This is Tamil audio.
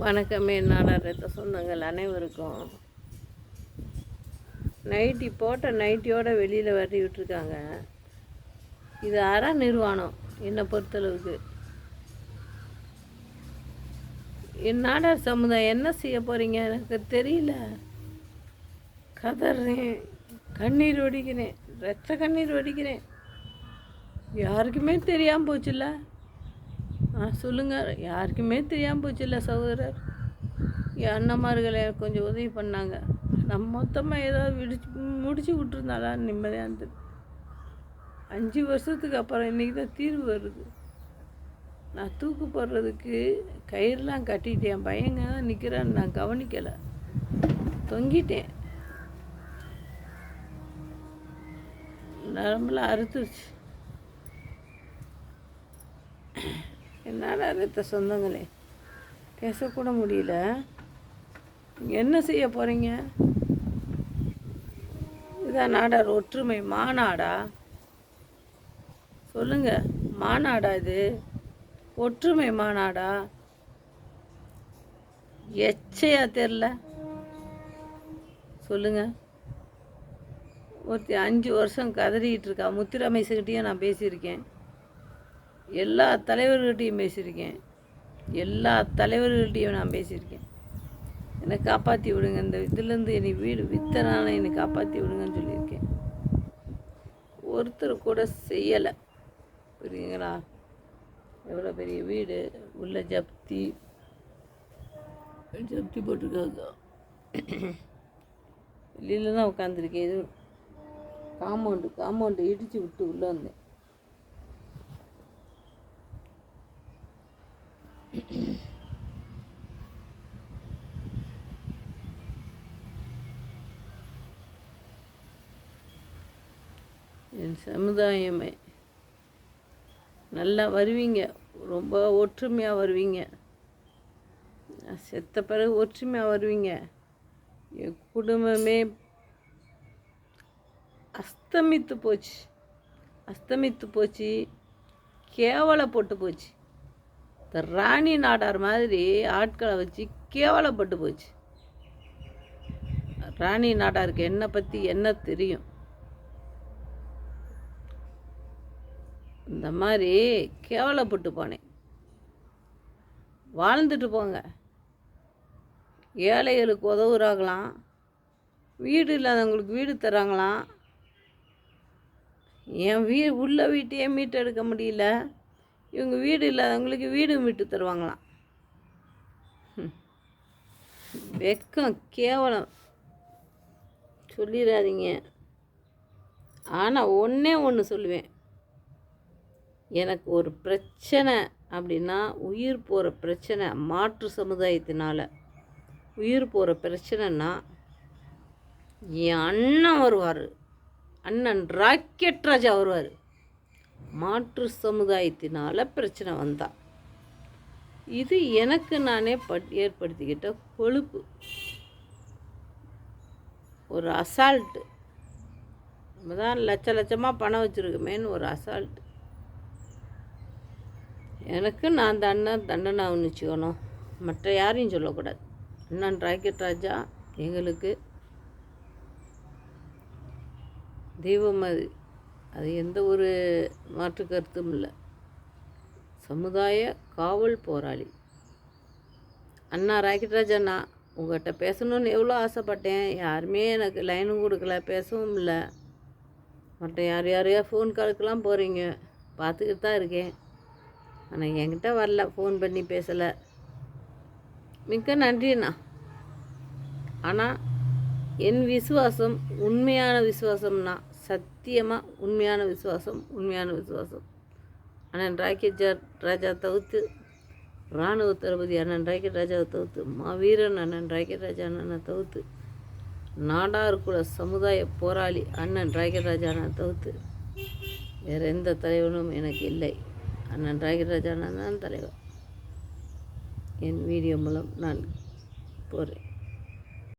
வணக்கமே நாடாரத்த சொந்தங்கள் அனைவருக்கும். நைட்டி போட்ட நைட்டியோட வெளியில் வரி விட்டுருக்காங்க. இது அற நிர்வாணம் என்னை பொறுத்தளவுக்கு. என் நாடார் சமுதாயம் என்ன செய்ய போகிறீங்க எனக்கு தெரியல. கதறேன். கண்ணீர் வடிக்கிறேன். ரத்த கண்ணீர் வடிக்கிறேன். யாருக்குமே தெரியாமல் போச்சுல்ல? சொல்லுங்கள் யாருக்குமே தெரியாமல் போச்சு இல்லை சகோதரர் என் கொஞ்சம் உதவி பண்ணாங்க. நம்ம மொத்தமாக ஏதாவது விடிச்சு முடிச்சு விட்டுருந்தாலா நிம்மதியாக இருந்தது. அஞ்சு வருஷத்துக்கு அப்புறம் இன்றைக்கி தான் தீர்வு வருது. நான் தூக்கு போடுறதுக்கு கயிறுலாம் கட்டிட்டேன். என் பையங்க தான் நிற்கிறான்னு நான் கவனிக்கலை. தொங்கிட்டேன். நரம்பெல்லாம் அறுத்துருச்சு. என்னால் ரத்த சொந்தங்களே. பேசக்கூட முடியல. என்ன செய்ய போகிறீங்க இதான் நாடார் ஒற்றுமை மாநாடா? சொல்லுங்க. மாநாடா இது? ஒற்றுமை மாநாடா? எச்சையா தெரில. சொல்லுங்க. ஒருத்தி அஞ்சு வருஷம் கதறிக்கிட்டு இருக்கா. முத்துரமேசுக்கிட்டேயும் நான் பேசியிருக்கேன். எல்லா தலைவர்கள்ட்டையும் பேசியிருக்கேன். எல்லா தலைவர்கள்ட்டையும் நான் பேசியிருக்கேன். என்னை காப்பாற்றி விடுங்க. இந்த இதுலேருந்து என்னை வீடு வித்தனால என்னை காப்பாற்றி விடுங்கன்னு சொல்லியிருக்கேன். ஒருத்தர் கூட செய்யலை. புரியுங்களா எவ்வளோ பெரிய வீடு உள்ள ஜப்தி. ஜப்தி போட்டிருக்காங்க. வெளியில தான் உட்காந்துருக்கேன். இது காம்பவுண்டு காம்பவுண்டு இடித்து விட்டு உள்ளே வந்தேன். என் சமுதாயமே நல்லா வருவீங்க. ரொம்ப ஒற்றுமையாக வருவீங்க. நான் செத்த பிறகு ஒற்றுமையாக வருவீங்க. என் குடும்பமே அஸ்தமித்து போச்சு. அஸ்தமித்து போச்சு. கேவலை போட்டு போச்சு. இந்த ராணி நாடார் மாதிரி ஆட்களை வச்சு கேவலப்பட்டு போச்சு. ராணி நாடாருக்கு என்னை பற்றி என்ன தெரியும்? இந்த மாதிரி கேவலப்பட்டு போனேன். வாழ்ந்துட்டு போங்க. ஏழைகளுக்கு உதவுறாங்களாம். வீடு இல்லாதவங்களுக்கு வீடு தராங்களாம் என் வீ உள்ள வீட்டையே மீட்டெடுக்க முடியல. இவங்க வீடு இல்லாதவங்களுக்கு வீடு விட்டு தருவாங்களாம். வெக்கம் கேவலம். சொல்லிடாதீங்க ஆனால் ஒன்றே ஒன்று சொல்லுவேன். எனக்கு ஒரு பிரச்சனை அப்படின்னா உயிர் போகிற பிரச்சனை மாற்று சமுதாயத்தினால். உயிர் போகிற பிரச்சனைனா என் அண்ணன் வருவார். அண்ணன் ராக்கெட் ராஜா வருவார். மாற்று சமுதாயத்தினால் பிரச்சனை வந்தான் இது எனக்கு நானே பட் ஏற்படுத்திக்கிட்ட கொழுப்பு. ஒரு அசால்ட்டு நம்ம தான் லட்ச லட்சமாக பணம் வச்சுருக்கோமேன்னு ஒரு அசால்ட்டு எனக்கு நான் தண்டனை தண்டனை உன்னிச்சுக்கணும் மற்ற யாரையும் சொல்லக்கூடாது. அண்ணன் ராக்கெட் ராஜா எங்களுக்கு தெய்வம் அது. அது எந்த ஒரு மாற்று கருத்தும் இல்லை. சமுதாய காவல் போராளி. அண்ணா ராக்கெட்ராஜ் அண்ணா உங்கள்கிட்ட பேசணும்னு எவ்வளோ ஆசைப்பட்டேன். யாருமே எனக்கு லைனும் கொடுக்கல பேசவும் இல்லை. மற்ற யார் யாரையா ஃபோன் காலுக்கெல்லாம் போகிறீங்க பார்த்துக்கிட்டு தான் இருக்கேன். ஆனால் என்கிட்ட வரல ஃபோன் பண்ணி பேசலை. மிக்க நன்றிண்ணா. ஆனால் என் விசுவாசம் உண்மையான விசுவாசம்னா சத்தியமாக உண்மையான விசுவாசம் உண்மையான விசுவாசம். அண்ணன் ராக்கெட் ராஜா தவிர்த்து இராணுவ தளபதி அண்ணன் ராக்கெட் ராஜாவை தவிர்த்து மாவீரன் அண்ணன் ராக்கெட் ராஜா அண்ணனை தவிர்த்து நாடார் சமுதாய போராளி அண்ணன் ராக்கெட் ராஜா அண்ணனை தவிர்த்து வேறு எந்த தலைவனும் எனக்கு இல்லை. அண்ணன் ராக்கெட் ராஜா அண்ணன் தான் தலைவர் என் வீடியோ மூலம் நான் போகிறேன்